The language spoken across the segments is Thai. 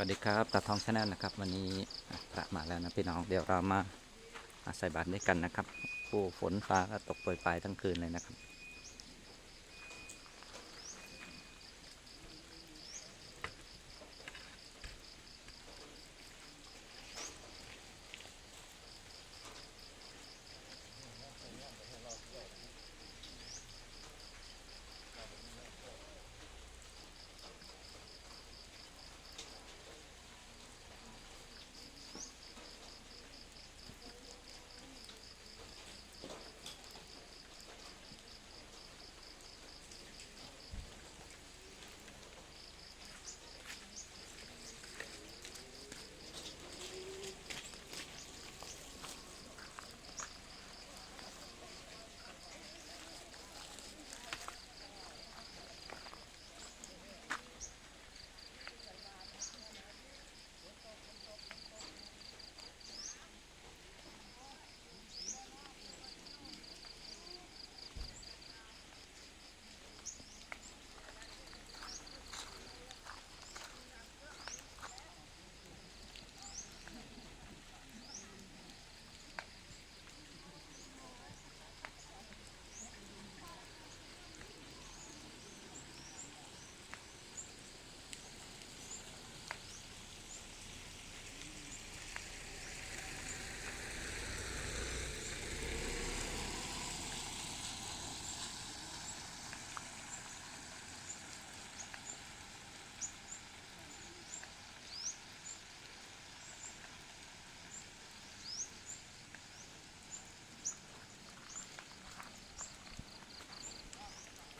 สวัสดีครับตาทองชาแนลนะครับ วันนี้พระมาแล้วนะพี่น้องเดี๋ยวเรามาอะใส่บาตรด้วยกันนะครับโอ้ฝนฟ้าก็ตกโปรยปลายทั้งคืนเลยนะครับ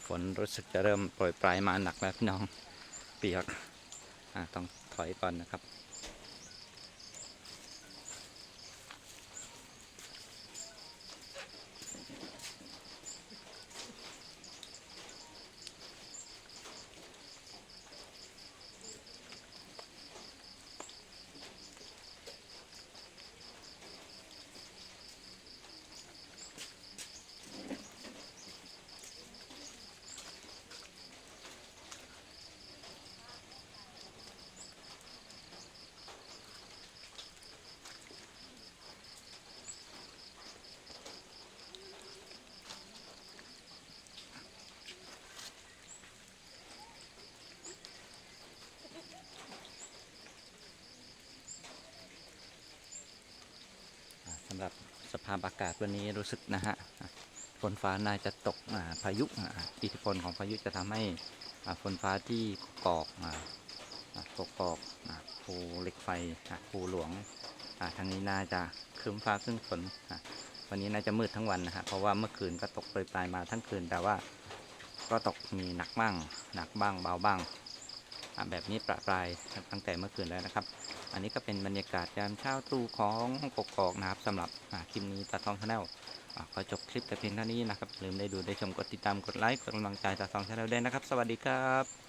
ฝนรู้สึกจะเริ่มโปรยปลายมาหนักแล้วพี่น้อง เปียกต้องถอยก่อนนะครับ สำหรับสภาพอากาศวันนี้รู้สึกนะฮะฝนฟ้าน่าจะตกอ่าพายุอิทธิพลของพายุจะทำให้ฝนฟ้าที่กอกาอ่ากกอกภูเหล็กไฟภูหลวงทางนี้น่าจะครึ้มฟ้าครึ้มฝนวันนี้น่าจะมืดทั้งวันนะฮะเพราะว่าเมื่อคืนก็ตกปรยปลายมาทั้งคืนแต่ว่าก็ตกมีหนักบ้าง หนักบ้างเบาบ้าง แบบนี้ประปรายตั้งแต่เมื่อคืนแล้วนะครับ อันนี้ก็เป็นบรรยากาศยามเช้าตรู่ของกกอกนะครับสำหรับคลิปนี้ตาทองชาแนลขอจบคลิปแต่เพียงเท่านี้นะครับอย่าลืมได้ดูได้ชมกดติดตามกดไลค์กดกำลังใจตาทองชาแนลด้วยนะครับ สวัสดีครับ